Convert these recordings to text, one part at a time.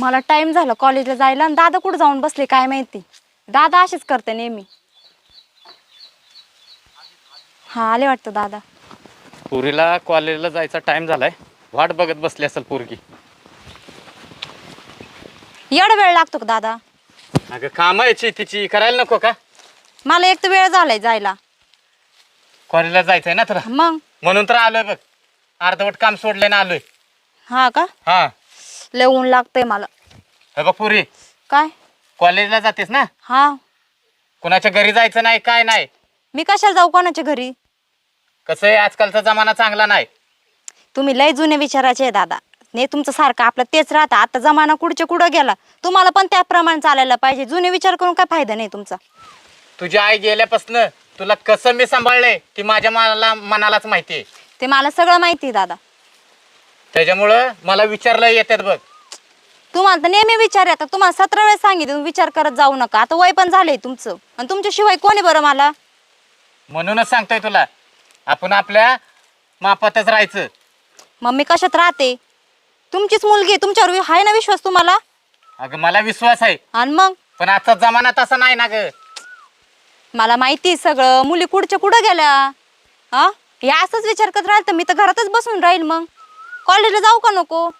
मला टाइम झाला कॉलेजला जायला आणि दादा कुठं जाऊन बसले काय माहिती? दादा असेच करते नेहमी. हा आले वाटतं दादा. पुरीला कॉलेजला जायचा टाइम झालाय. वाट बघत बसली असेल पोरगी. एवढा वेळ लागतो का दादा? अगं काम यायची तिची. करायला नको का? मला एक तर वेळ झालाय जायला. कॉलेजला जायचंय ना तुला? मग? म्हणून तर आलोय बघ. अर्धवट काम सोडलंय ना आलोय. हा का? हा. लय ऊन लागतंय मला. हे बघ पुरी. काय? कॉलेजला जातेस ना? हा. कुणाच्या घरी जायचं नाही काय नाही. मी कशाला जाऊ कोणाच्या घरी? कसं आहे आजकालचा जमाना चांगला नाही. तुम्ही लय जुने विचाराचे आहे दादा. नाही तुमचं सारखं आपलं तेच राहतं. आता जमाना कुठच्या कुठं गेला? तुम्हाला पण त्याप्रमाणे चालायला पाहिजे. जुने विचार करून काय फायदा नाही तुमचा? तुझी आई गेल्यापासून तुला कसं मी सांभाळलंय ती माझ्या मनाला मनालाच माहिती आहे. ते मला सगळं माहिती आहे दादा. त्याच्यामुळं मला विचारलं येतात बघ. तुम्हाला तर नेहमी विचार येतात. तुम्हाला सतरा वेळेस सांगितलं तुम्ही विचार करत जाऊ नका. आता वय पण झालंय तुमचं. आणि तुमच्याशिवाय कोणी बरं मला? म्हणूनच सांगतोय तुला. आपण आपल्या मापातच राहायचं. मग मी कशात राहते? तुमचीच मुलगी आहे. तुमच्यावर वि- आहे ना विश्वास तुम्हाला? अगं मला विश्वास आहे. आणि मग? पण आजचा जमाना तसा नाही ना ग. मला माहिती आहे सगळं. मुली कुठच्या कुठं गेल्या? हा हे असंच विचार करत राहिल तर मी तर घरातच बसून राहील मग. कॉलेजला जाऊ का नको?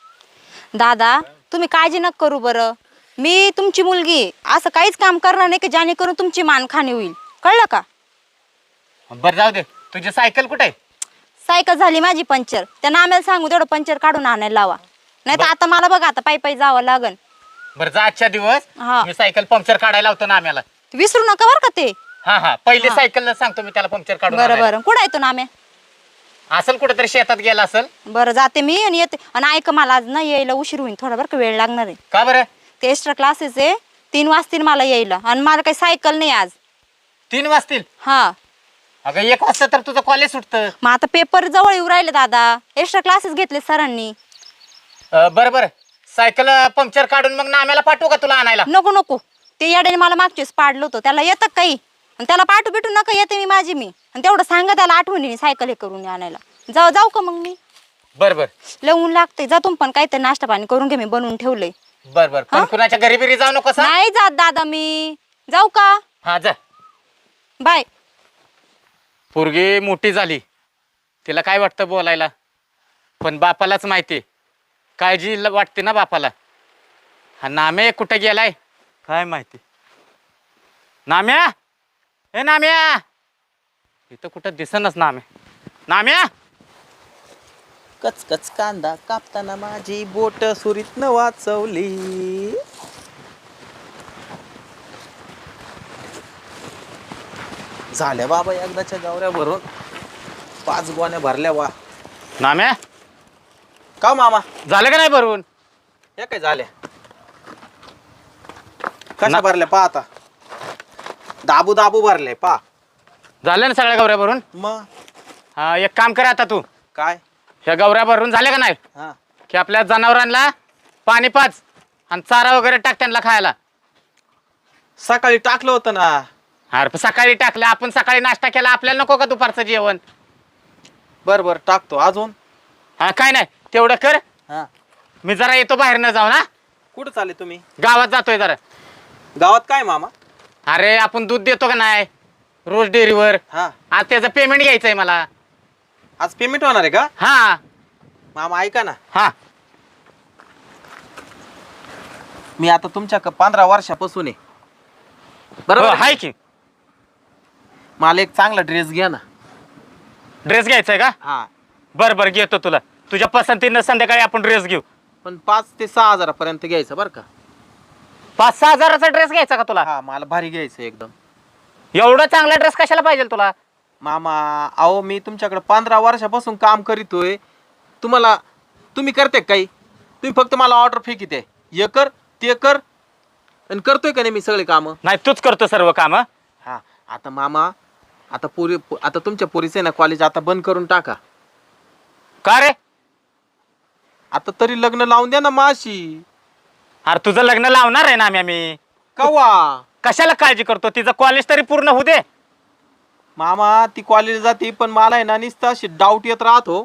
दादा तुम्ही काळजी नका करू बरं. मी तुमची मुलगी आहे. असं काहीच काम करणार नाही की जेणेकरून तुमची मानखानी होईल. कळलं का? बरं जाऊ दे. तुझी सायकल कुठे आहे? सायकल झाली माझी पंक्चर त्या नाम्याला सांगू तेवढं पंक्चर काढून आणायला लावा. नाही तर आता मला बघा आता पायी पायी जावं लागन. बरं जा आजच्या दिवस. हा. मी सायकल पंक्चर काढायला लावतो ना आम्हाला विसरू नका बरं का ते. हा हा. पहिली. सायकल सांगतो मी त्याला पंक्चर काढून बरं आणायला. बरं. कुठं आहे तो नाम्या? असेल कुठेतरी शेतात गेला असेल? बरं जाते मी आणि येते. आणि ऐक मला आज ना यायला उशीर होईल थोडा बरं का वेळ लागणार आहे. का बरं? ते एक्स्ट्रा क्लासेस आहे तीन वाजतील मला यायला. आणि मला काही सायकल नाही आज. तीन वाजतील? हा. अगं एक वाजता तर तुझं कॉलेज सुटतं. मग आता पेपर जवळ येऊ राहिले दादा. एक्स्ट्रा क्लासेस घेतले सरांनी. अं, बरं बरं. सायकल पंक्चर काढून मग नाम्याला पाठवू का तुला आणायला? नको नको. ते याड्याने मला मागचीच पाडलं होतं. त्याला येतं काही? आणि त्याला पाठू बिटू नका येते मी माझी मी. आणि तेवढं सांगा त्याला आठवणीने सायकल हे करून आणायला. जाऊ जाऊ का मग मी? बरं बरं. लय ऊन लागते जा तुम्ही पण काहीतरी नाश्ता पाणी करून घे मी बनवून ठेवलंय. बरं बरं. हा? पण कुणाच्या घरी बिरी जाऊ नको नाही जात दादा मी. जाऊ का? हा जा. बाय. पोरगी मोठी झाली. तिला काय वाटतं बोलायला? पण बापालाच माहिती काळजी ल- वाटते ना बापाला. हा नामे कुठे गेलाय? काय माहिती? नाम्या? ए नाम्या! इथं कुठं दिसनच नाम्या नाम्या! कचकच कांदा कापताना माझी बोट सुरीतनं वाचवली. झाल्या बाबा एकदाच्या गावऱ्या भरून पाच गोण्या भरल्या वा. नाम्या! का हो मामा? झालं का नाही भरून? या काय झाल्या कशा ना- भरल्या पा आता? दाबू दाबू भरले पा झालं ना सगळ्या गौऱ्या भरून? मग? हा एक काम कर आता तू. काय? ह्या गौऱ्या भरून झाल्या का नाही? हा. की आपल्या जनावरांना पाणी पाच आणि चारा वगैरे टाक त्यांना खायला. सकाळी टाकलं होतं ना. अरे पण सकाळी टाकलं. आपण सकाळी नाश्ता केला. आपल्याला नको का दुपारचं जेवण? बर बर. टाकतो. अजून? हा काय नाही. तेवढं कर. हा. मी जरा येतो बाहेर न जाऊ ना कुठं चालले तुम्ही? गावात जातोय जरा. गावात काय मामा? अरे आपण दूध देतो का नाही? रोज डेअरीवर. हा. आज त्याचं पेमेंट घ्यायचंय मला. आज पेमेंट होणार आहे का? हा. मामा ऐका ना. हा. मी आता तुमच्या क- पंधरा वर्षापासून आहे. हो, बरोबर हाय की. मला एक चांगला ड्रेस घ्या ना. ड्रेस घ्यायचाय का? हा. बरं बरं घेतो तुला. तुझ्या पसंतीनं संध्याकाळी आपण ड्रेस घेऊ. पण पाच ते सहा हजारापर्यंत घ्यायचं बरं का. पाच सहा हजाराचा ड्रेस घ्यायचा का तुला? हा मला भारी घ्यायचं एकदम. एवढा चांगला ड्रेस कशाला पाहिजे तुला? मामा अहो मी तुमच्याकडे पंधरा वर्षापासून काम करीतोय. तुम्हाला तुम्ही करते का काही? तुम्ही फक्त मला ऑर्डर फेकीत आहे? हे कर ते कर. आणि करतोय का नाही मी सगळे कामं? नाही तूच करतो सर्व काम. हा आता मामा आता पोरी आता तुमच्या पोरीचं आहे ना कॉलेज आता बंद करून टाका. का रे? आता तरी लग्न लावून द्या ना माशी. अरे तुझं लग्न लावणार आहे ना आम्ही आम्ही. कवा? कशाला काळजी करतो? तिचं कॉलेज तरी पूर्ण होऊ दे. मामा ती कॉलेज जाते पण मला आहे ना नुसतं अशी डाऊट येत राहतो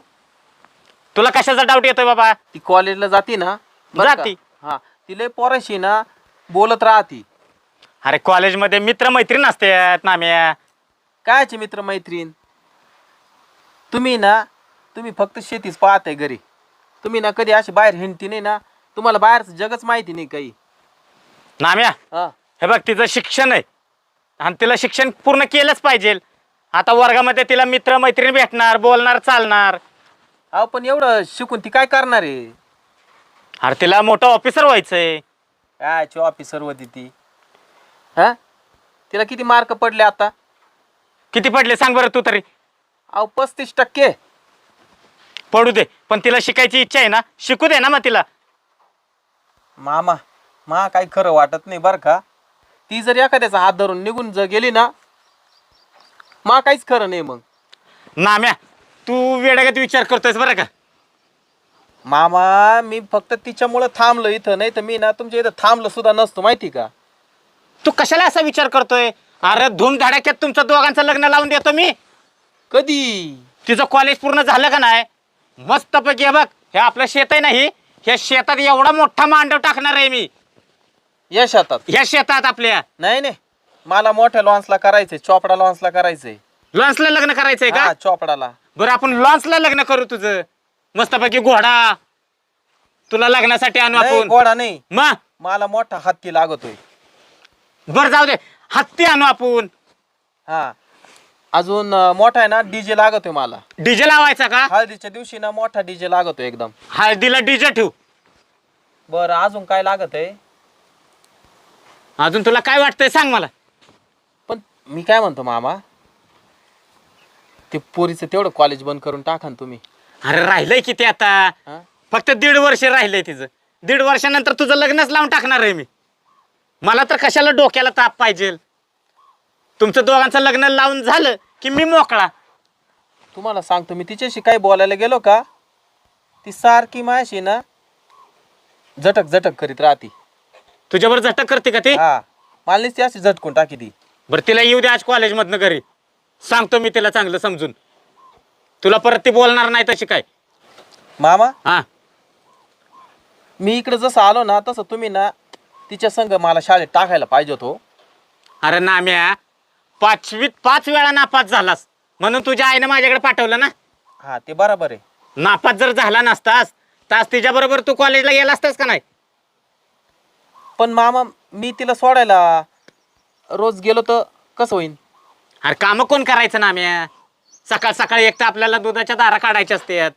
तुला कशाचा डाऊट येतोय बाबा? ती कॉलेजला जाते ना बरं का? जाती. हा ती लय पोराशी ना बोलत राहती. अरे कॉलेजमध्ये मित्र मैत्रीण असतात नाम्या. कायचे मित्र मैत्रीण तुम्ही ना तुम्ही फक्त शेतीच पाहताय घरी. तुम्ही ना कधी अशी बाहेर हिंडती नाही ना तुम्हाला बाहेरचं जगच माहिती नाही काही. नाम्या हा. हे बघ तिचं शिक्षण आहे. आणि तिला शिक्षण पूर्ण केलंच पाहिजे. आता वर्गामध्ये तिला मित्र मैत्रीण भेटणार बोलणार चालणार. अहो पण एवढं शिकून ती काय करणार आहे? अरे तिला मोठं ऑफिसर व्हायचंय. काय ऑफिसर होती ती? हा? तिला किती मार्क पडले आता? किती पडले सांग बरं तू तरी. अहो पस्तीस टक्के. पडू दे पण तिला शिकायची इच्छा आहे ना. शिकू दे ना मग तिला. मामा मा काही खरं वाटत नाही बरं का? ती जर एखाद्याचा हात धरून निघून जर गेली ना मा काहीच खरं नाही मग. नाम्या तू वेड्यागत विचार करतोयस बरं का? मामा मी फक्त तिच्यामुळं थांबलो इथं नाही तर मी ना तुमच्या इथं थांबलो सुद्धा नसतो माहिती का? तू कशाला असा विचार करतोय? अरे धूमधडाक्यात तुमचं दोघांचं लग्न लावून देतो मी. कधी? तिचं कॉलेज पूर्ण झालं का नाही? मस्तपैकी हे बघ हे आपलं शेत आहे नाही ह्या शेतात एवढा मोठा मांडव टाकणार आहे मी. या शेतात. ह्या शेतात आपल्या. नाही नाही. मला मोठ्या लॉन्सला करायचंय चोपडा लॉन्सला करायचंय. लॉन्सला लग्न करायचंय का? हा चोपडाला. बरं आपण लॉन्सला लग्न करू तुझं. मस्तपैकी घोडा. तुला लग्नासाठी आणू नाही, आपण. घोडा नाही. मग? मला मोठा हत्ती लागतोय. बरं जाऊ दे. हत्ती आणू आपण. हा. अजून अं, मोठा आहे ना डीजे लागतोय मला. डीजे लावायचा का? हळदीच्या दिवशी ना मोठा डीजे लागतोय एकदम. हळदीला डीजे ठेवू. बरं अजून काय लागत आहे अजून तुला काय वाटतंय सांग मला. पण मी काय म्हणतो मामा? ते पोरीचं तेवढं कॉलेज बंद करून टाका ना तुम्ही. अरे राहिलंय किती आता? हा? फक्त दीड वर्ष राहिलंय तिचं. दीड वर्षानंतर तुझं लग्नच लावून टाकणार आहे मी. मला तर कशाला डोक्याला ताप पाहिजे? तुमचं दोघांचं लग्न लावून झालं की मी मोकळा. तुम्हाला सांगतो मी तिच्याशी काही बोलायला गेलो का? ती सारखी मायाशी ना झटक झटक करीत राहती. तुझ्यावर झटक करते का ती? हा. मला नुसती अशी झटकून टाकी ती. बरं तिला येऊ दे आज कॉलेजमधनं घरी. सांगतो मी तिला चांगलं समजून. तुला परत ती बोलणार नाही तशी काय? मामा? हा. मी इकडे जसं आलो ना तसं तुम्ही ना तिच्या संग मला शाळेत टाकायला पाहिजे होतो अरे नाम्या पाचवीत पाच वेळा नापास झालास. म्हणून तुझ्या आईनं माझ्याकडे पाठवलं ना? हा ते बरोबर आहे. नापास जर झाला नसतास तास तिच्याबरोबर तू कॉलेजला गेला असतास का नाही? पण मामा मी तिला सोडायला रोज गेलो तर कसं होईन? अरे कामं कोण करायचं नाम्या सकाळ सकाळी एक तर आपल्याला दुधाच्या दारा काढायच्या असतात.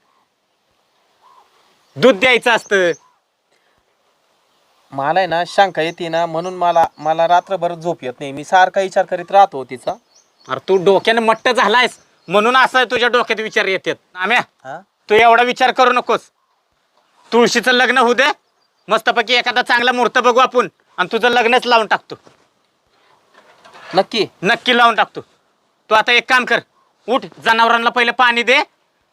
दूध द्यायचं असतं. मला आहे ना शंका येते ना म्हणून मला मला रात्रभर झोप येत नाही. मी सारखा विचार करीत राहतो तिचा. अरे तू डोक्याने मट्ट झालायस. म्हणून असं तुझ्या डोक्यात विचार येतात. नाम्या हा? तू एवढा विचार करू नकोस. तुळशीचं लग्न होऊ दे. मस्तपैकी एखादा चांगला मुहूर्त बघू आपण. आणि तुझं लग्नच लावून टाकतो. नक्की. नक्की लावून टाकतो. तू आता एक काम कर. उठ जनावरांना पहिले पाणी दे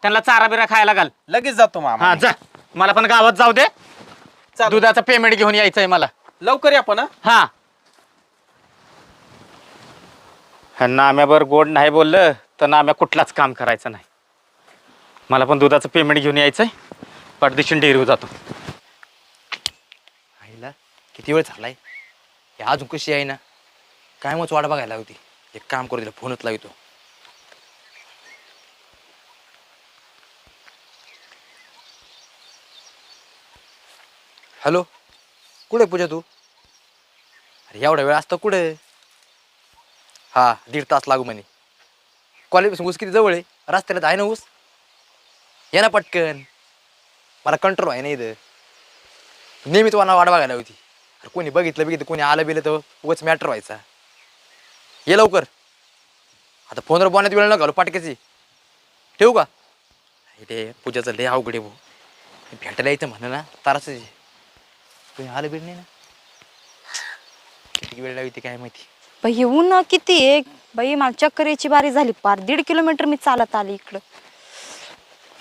त्यांना चारा बिरा खायला घाल. लगेच जातो मामा. हा जा. मला पण गावात जाऊ दे. चालेल. दुधाचं पेमेंट घेऊन यायचंय मला. लवकर या पण हा. हा. ह्या नाम्यावर गोड नाही बोललं तर नाम्या कुठलाच काम करायचं नाही. मला पण दुधाचं पेमेंट घेऊन यायचंय. पडदिशीन डेअरीवर जातो. किती वेळ झालाय? हे अजून कशी आहे ना? काय मग वाट बघायला होती एक काम करू तिला फोनच लावतो. हॅलो? कुठे पूजा तू? अरे एवढा वेळ असतो कुठे? हा दीड तास लागू म्हणे. कॉलेजपासून ऊस किती जवळ आहे? रस्त्याला तर आहे ना ऊस? ये ना पटकन. मला कंट्रोल आहे ना इथं नेहमी तुम्हाला वाट बघायला होती अरे कोणी बघितलं बघितलं कोणी आलं बिलं तर उगाच मॅटर व्हायचा. ये लवकर. आता फोनवर बोलण्यात वेळ न घालू पाटक्याची. ठेवू का? ते पूजाचं लय अवघड आहे भाऊ. भेटायला यायचं म्हणा ना ताराच कोणी आलं बिल नाही ना? किती वेळ लावते काय माहिती? बाई ऊन किती आहे? बाई मला चक्कर यायची बारी झाली. पार दीड किलोमीटर मी चालत आली इकडं.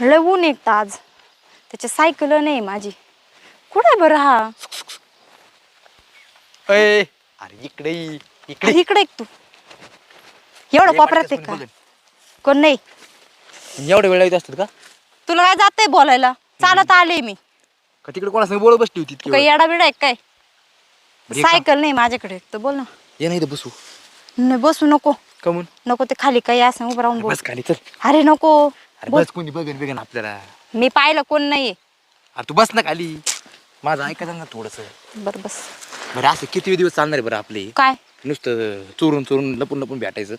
लय ऊन एक ताज आज. त्याची सायकल नाही माझी. कुठं आहे बरं हा? अय अरे इकडे ये, इकडे इकडे एक तू. एवढं ये कोपऱ्यात आहे का? कोण नाही. एवढं वेळ लावत असतात का? तुला काय जातंय बोलायला? चालत आले मी. का तिकडे कोणासंग बोलत बसली होती इतकी काही वेळ? येडा बिडा आहे काय? बरं, एक काम- सायकल नाही माझ्याकडे तर बोल ना. ये नाही इथं बसू. नाही बसू नको. कमून? नको ते खाली काही असं उभं राहून बोल. बस खाली चल. अरे नको. अरे बोल. बस कोणी बघन बघन आपल्याला. मी पाहिलं कोण नाहीये. अरे तू बस ना खाली. माझं ऐकायचं ना थोडस. बर बस. बरं असं किती दिवस चालणार आहे बरं आपले? काय? नुसतं चोरून चोरून लपून लपून भेटायचं.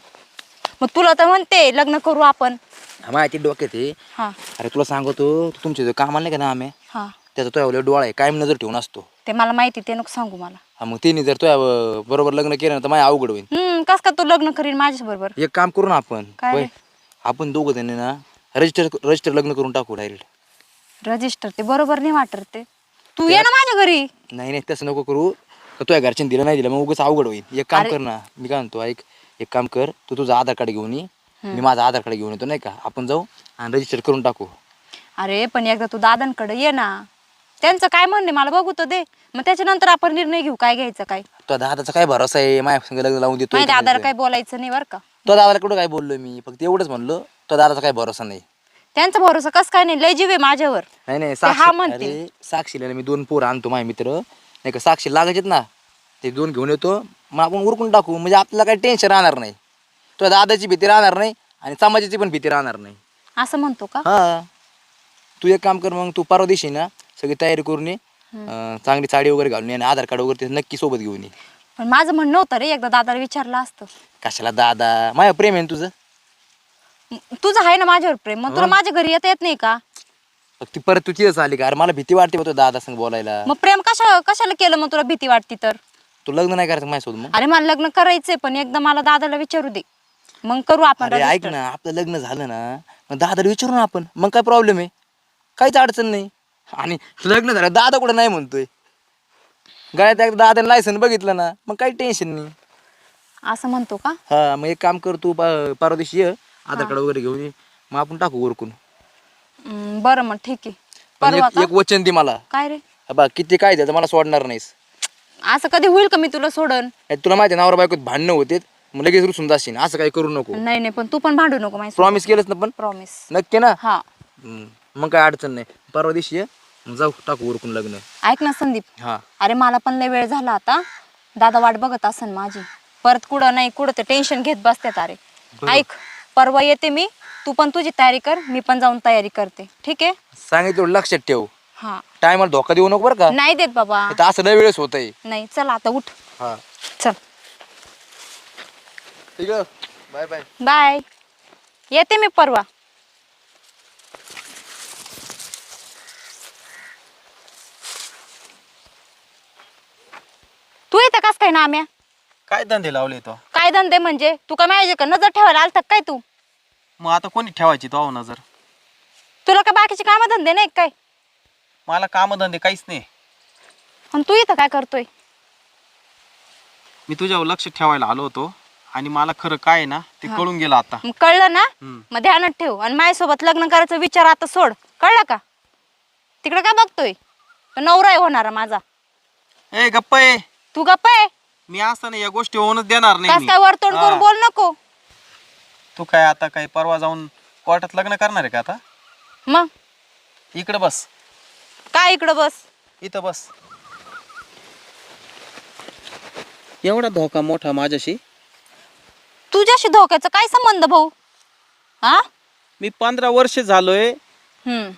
मग तुला तर म्हणते लग्न करू आपण. हा, माहिती डोक्यात आहे. हा. अरे तुला सांगतो तू तुमचे जो काम नाही का ना आम्ही? हा. त्याचा तो डोळा आहे कायम नजर ठेवून असतो. ते मला माहिती ते नको सांगू मला. हा मग तिने जर तो बरोबर लग्न केलं ना तर माझ्या अवघड होईल. हम्म कस का तू लग्न करीन माझ्या बरोबर? एक काम करू ना आपण. काय? आपण दोघं जण ना रजिस्टर रजिस्टर लग्न करून टाकू डायरेक्ट रजिस्टर ते बरोबर नाही वाटत ते. तू ये ना माझ्या घरी. नाही नाही तसं नको करू. का तुझ्या घरच्यांनी दिलं नाही दिलं मग उगाच अवघड होईल. एक काम. कर ना मी काय म्हणतो ऐक एक काम कर तू तुझं आधार कार्ड घेऊन ये. मी माझं आधार कार्ड घेऊन येतो नाही का? आपण जाऊ आणि रजिस्टर करून टाकू. अरे पण एकदा तू दादांकडे ये ना. त्यांचं काय म्हणणे मला बघू तर दे. मग त्याच्यानंतर आपण निर्णय घेऊ काय घ्यायचं काय. तुझ्या दादाचा काय भरोसा आहे? माझ्या संग लग्न लावून देतो माझ्या दादाला काय बोलायचं नाही बरं का. तो दादाला कुठं काय बोललो मी? फक्त एवढंच म्हणलो तो दादाचा काय भरोसा नाही. त्यांचा भरोसा कस काय नाही? लय जीव आहे माझ्यावर. नाही नाही ते हा साक्षी म्हणतील. साक्षीला मी दोन पोरं आणतो माझे मित्र. नाही का साक्षी लागायचेत ना ते दोन घेऊन येतो मग आपण उरकून टाकू म्हणजे आपल्याला काही टेन्शन राहणार नाही. तुझ्या दादाची भीती राहणार नाही आणि समाजाची पण भीती राहणार नाही. असं म्हणतो का? हा. तू एक काम कर मग तू परवा दिवशी ना सगळी तयारी करून ये अं, चांगली साडी वगैरे घालून ये आणि आधार कार्ड वगैरे ते नक्की सोबत घेऊन ये. पण माझं म्हणणं होतं रे एकदा दादाला विचारलं असतं. कशाला दादा? माझ्या प्रेम आहे ना तुझं? म- तुझं आहे ना माझ्यावर प्रेम मग तुला माझ्या घरी येता येत नाही का? ती परत तू तिथंच आली का? अरे मला भीती वाटते बा तुझ्या दादा संग बोलायला. मग प्रेम कशा कशाला केलं मग तुला भीती वाटती तर? तू लग्न नाही करायचं माझ्यासोबत मग? अरे मला लग्न करायचंय पण एकदा मला दादाला विचारू दे. मग करू आपण अरे ऐक register. ना आपलं लग्न झालं ना मग दादाला विचारू ना आपण. मग काय प्रॉब्लेम आहे? काहीच अडचण नाही. आणि लग्न झालं दादा कुठं नाही म्हणतोय. गळ्यात एकदा दादाने लायसन बघितलं ना मग काही टेन्शन नाही. असं म्हणतो का? हा मग एक काम कर तू प- परवा दिवशी ये आधार कार्ड वगैरे घेऊन ये. मग आपण टाकू उरकून हम्म, बरं मग ठीक आहे. पण परवा एक वचन दे मला. काय रे? हा बा किती काय द्यायचं मला सोडणार नाहीस. असं कधी होईल का मी तुला सोडन? नाही तुला माहिती आहे नवरा बायकोत भांडणं होते मग लगेच रुसून जाशील असं काही करू नको. नाही नाही पण तू पण भांडू नको माझ्या प्रॉमिस केलंच ना पण? प्रॉमिस नक्की ना? हा. हम्म. मग काय अडचण नाही. परवा दिवशी ये मग जाऊ टाकू उरकून लग्न. ऐक ना संदीप. हा. अरे मला पण लय वेळ झाला आता. दादा वाट बघत असन माझी. परत कुठं नाही कुठं ते टेन्शन घेत बसतात अरे. ऐक परवा येते मी तू पण तुझी तयारी कर मी पण जाऊन तयारी करते. ठीक आहे? सांगितलं लक्षात ठेव. हा. टायमाला धोका देऊ नको बरं का? नाही देत बाबा. नाही असं लय वेळेस होत आहे नाही चल आता उठ. हा. चल. ठीक आहे. Bye bye. बाय. येते मी परवा. तू येतं कस काय नाम्या? काय धंदे लावले तो? काय धंदे म्हणजे? तू का माझ्या का नजर ठेवायला आलता काय तू? मग आता कोणी ठेवायची तो नजर? तुला काय बाकीचे काम धंदे नाही काय? मला कामधंदे काहीच नाही. आणि तू इथं काय करतोय? मी तुझ्यावर लक्ष ठेवायला आलो होतो आणि मला खरं काय आहे ना ते कळून गेलं आता. मग कळलं ना? हम्म. मग ध्यानात ठेव आणि माझ्यासोबत लग्न करायचा विचार आता सोड. कळलं का? तिकडे काय बघतोय? तो नवरा आहे होणारा माझा. ए गप्प आहे तू गप्प आहे मी असं नाही या गोष्टी होऊनच देणार नाही कस मी. काय वरतोड हा. करून बोल नको? तू काय आता काय परवा जाऊन कोर्टात लग्न करणार आहे का आता? मग? इकडे बस. काय इकडं बस? इथं बस. एवढा धोका मोठा माझ्याशी? तुझ्याशी धोक्याचा काय संबंध भाऊ? हा? मी पंधरा वर्ष झालोय. हम्म.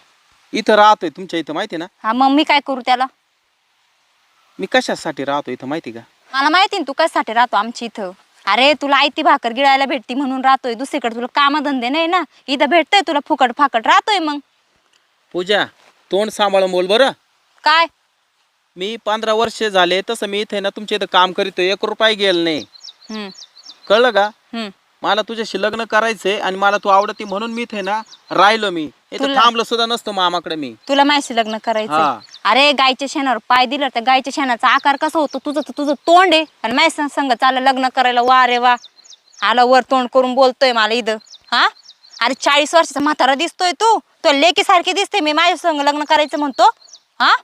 इथं राहतोय तुमच्या इथं माहिती ना? हा मग मी काय करू त्याला? मी कशासाठी राहतो इथं माहिती का? मला माहिती ना तू कशासाठी राहतो आमच्या इथं. अरे तुला आयती भाकर गिळायला भेटती म्हणून राहतोय. दुसरीकडे तुला कामधंदे नाही ना. इथं भेटतंय तुला फुकट फाकट. राहतोय मग. पूजा तोंड सांभाळून बोल बरं. काय? मी पंधरा वर्ष झाले तसं मी इथे ना तुमच्या इथं काम करीतोय. एक रुपये गेल नाही. हम्म. कळलं का? हम्म. मला तुझ्याशी लग्न करायचंय आणि मला तू आवडती म्हणून मी इथे ना राहिलो मी. इथं तुला- थांबलो सुद्धा नसतो मामाकडे मी. तुला माहिती लग्न करायचं हा. अरे गायच्या शेणावर पाय दिलं त्या गायच्या शेणाचा आकार कसा होतो? तुझं तर तुझं तोंड आहे. आणि माझ्या संग चाललं लग्न करायला वा रे वा. आला वर तोंड करून बोलतोय मला इथं. हा? अरे चाळीस वर्षाचा म्हातारा दिसतोय तू. तो लेकी सारखी दिसते मी माझ्या संग लग्न करायचं म्हणतो. हा?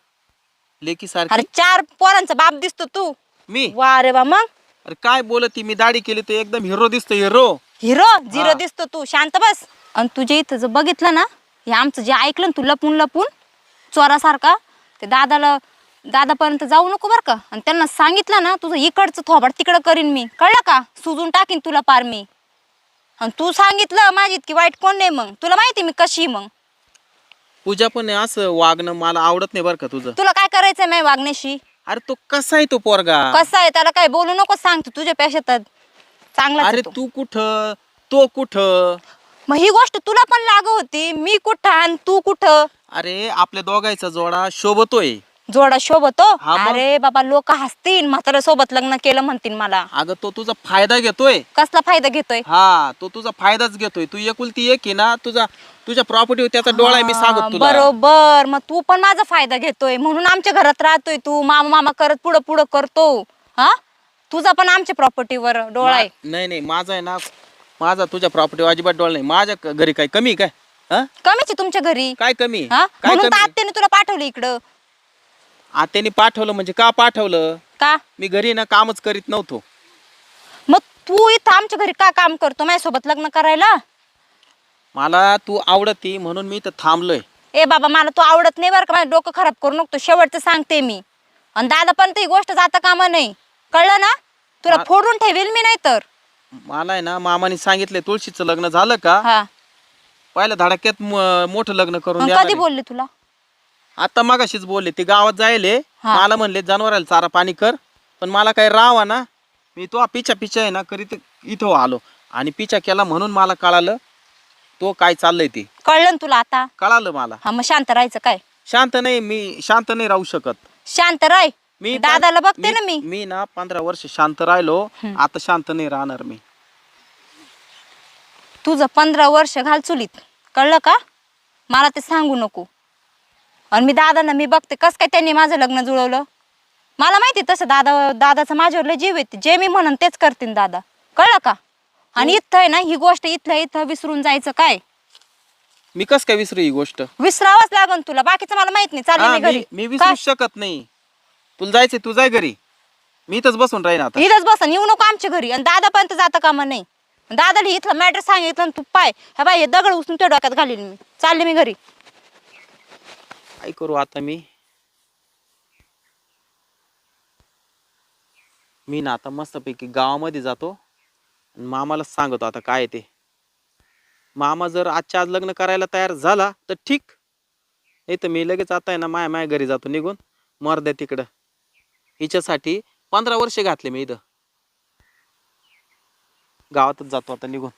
लेकी अरे सारखी चार पोरांचा बाप दिसतो तू. मी? वा रे वा मग? अरे काय बोलती? मी दाढी केली तर एकदम हिरो दिसतो हिरो. हिरो? झिरो. दिसतो तू. शांत बस. आणि तुझ्या इथं जर बघितलं ना हे आमचं जे ऐकलं ना तू लपून लपून चोरासारखा ते दादाला दादापर्यंत जाऊ नको बरं का. आणि त्यांना सांगितलं ना तुझं इकडचं थोबाड तिकडं करीन मी. कळलं का? सुजून टाकीन तुला पार मी. आणि तू सांगितलं माझी इतकी वाईट कोण नाही मग. तुला माहिती मी कशी मग. पूजा पण आहे असं वागणं मला आवडत नाही बरं का तुझं. तुला काय करायचंय माझ्या वागण्याशी? अरे तो कसा आहे तो पोरगा? कसं आहे? त्याला काय बोलू नको सांगतो तुझ्यापेक्षा तर. चांगला अरे तू कुठं? तो कुठं? मग ही गोष्ट तुला पण लागू होती. मी कुठं आणि तू कुठं? अरे आपल्या दोघांचा जोडा शोभतोय. जोडा शोभतो? हा मग? अरे बाबा लोक हसतील. म्हातारा सोबत लग्न केलं म्हणतील मला. अगं तो तुझा फायदा घेतोय. कसला फायदा घेतोय? हा तो तुझा फायदाच घेतोय. तू एकुलती एक आहे ना तुझा तुझ्या प्रॉपर्टीवर त्याचा डोळा आहे मी हा, सांगत तुला. बरोबर. मग तू पण माझा फायदा घेतोय. म्हणून आमच्या घरात राहतोय तू. मामा मामा करत पुढं पुढं करतो. हा? तुझा पण आमच्या प्रॉपर्टीवर डोळा आहे. मा- नाही नाही. माझा आहे ना माझा तुझ्या प्रॉपर्टी अजिबात डोळा नाही. माझ्या क- घरी काय कमी आहे काय? हा? कमीच आहे तुमच्या घरी. काय कमी? आहे? हा? काय म्हणून तर कमी? आहे? आत्याने तुला पाठवलं इकडं. आत्याने पाठवलं म्हणजे का पाठवलं? का? मी घरी ना कामच करीत नव्हतो. मग तू इथं आमच्या घरी का काम करतो? माझ्यासोबत लग्न करायला? मला तू आवडती म्हणून मी इथं थांबलोय. ए बाबा मला तू आवडत नाही बरं का? माझं डोकं खराब करू नको. शेवटचं सांगते मी. आणि दादा पण ही गोष्ट जाता कामा नाही. कळलं ना? तुला मा- फोडून ठेवील मी नाही तर मला आहे ना मामाने सांगितले तुळशीचं लग्न झालं का? हा. पहिल्या धडाक्यात म- मोठं लग्न करून मग कधी. बोलले तुला? आता मगाशीच बोलले ते गावात जायले. हा. मला म्हणले जनावराला चारा पाणी कर. पण मला काही राहावा ना मी तो पिछा पिछा आहे ना करीत इथं आलो. आणि पिछा केला म्हणून मला कळालं तो काय चाललंय ते. कळलं ना तुला आता? कळालं मला. हा मग शांत राहायचं काय? शांत नाही मी शांत नाही राहू शकत. शांत राय. मी दादाला बघते ना मी मी. ना पंधरा वर्ष शांत राहिलो. आता शांत नाही राहणार मी. तुझं पंधरा वर्ष घाल चुलीत. कळलं का? मला ते सांगू नको. आणि मी दादांना मी बघते कस काय त्यांनी माझं लग्न जुळवलं. मला माहिती तसं दादा दादाचं माझ्यावर लय जीव येते. जे मी म्हणन तेच करतीन दादा. कळलं का? आणि इथं आहे ना ही गोष्ट इथल्या इथं विसरून जायचं काय? मी कस काय विसरू ही गोष्ट? विसरावंच लागन तुला. बाकीचं मला माहीत नाही. चालले हा, मी घरी. मी विसरू काय? शकत नाही. तुला जायचंय तू जाय घरी. मी इथंच बसून राहीन आता. इथंच बसन. येऊ नको आमच्या घरी. आणि दादा पर्यंत जाता कामा नाही. दादाला इथलं मॅटर सांगितलं आणि तू पाय. ह्या बाई हे दगड उचलून त्या डोक्यात घालील मी. चालले मी घरी. काय करू आता मी? मी ना आता मस्तपैकी गावामध्ये जातो आणि मामाला सांगतो आता काय आहे ते. मामा जर आजच्या आज लग्न करायला तयार झाला तर ठीक. नाही तर मी लगेच आता आहे ना माया माया घरी जातो निघून. मर्द्या तिकडं. हिच्यासाठी पंधरा वर्ष घातले मी इथं. गावातच जातो आता निघून.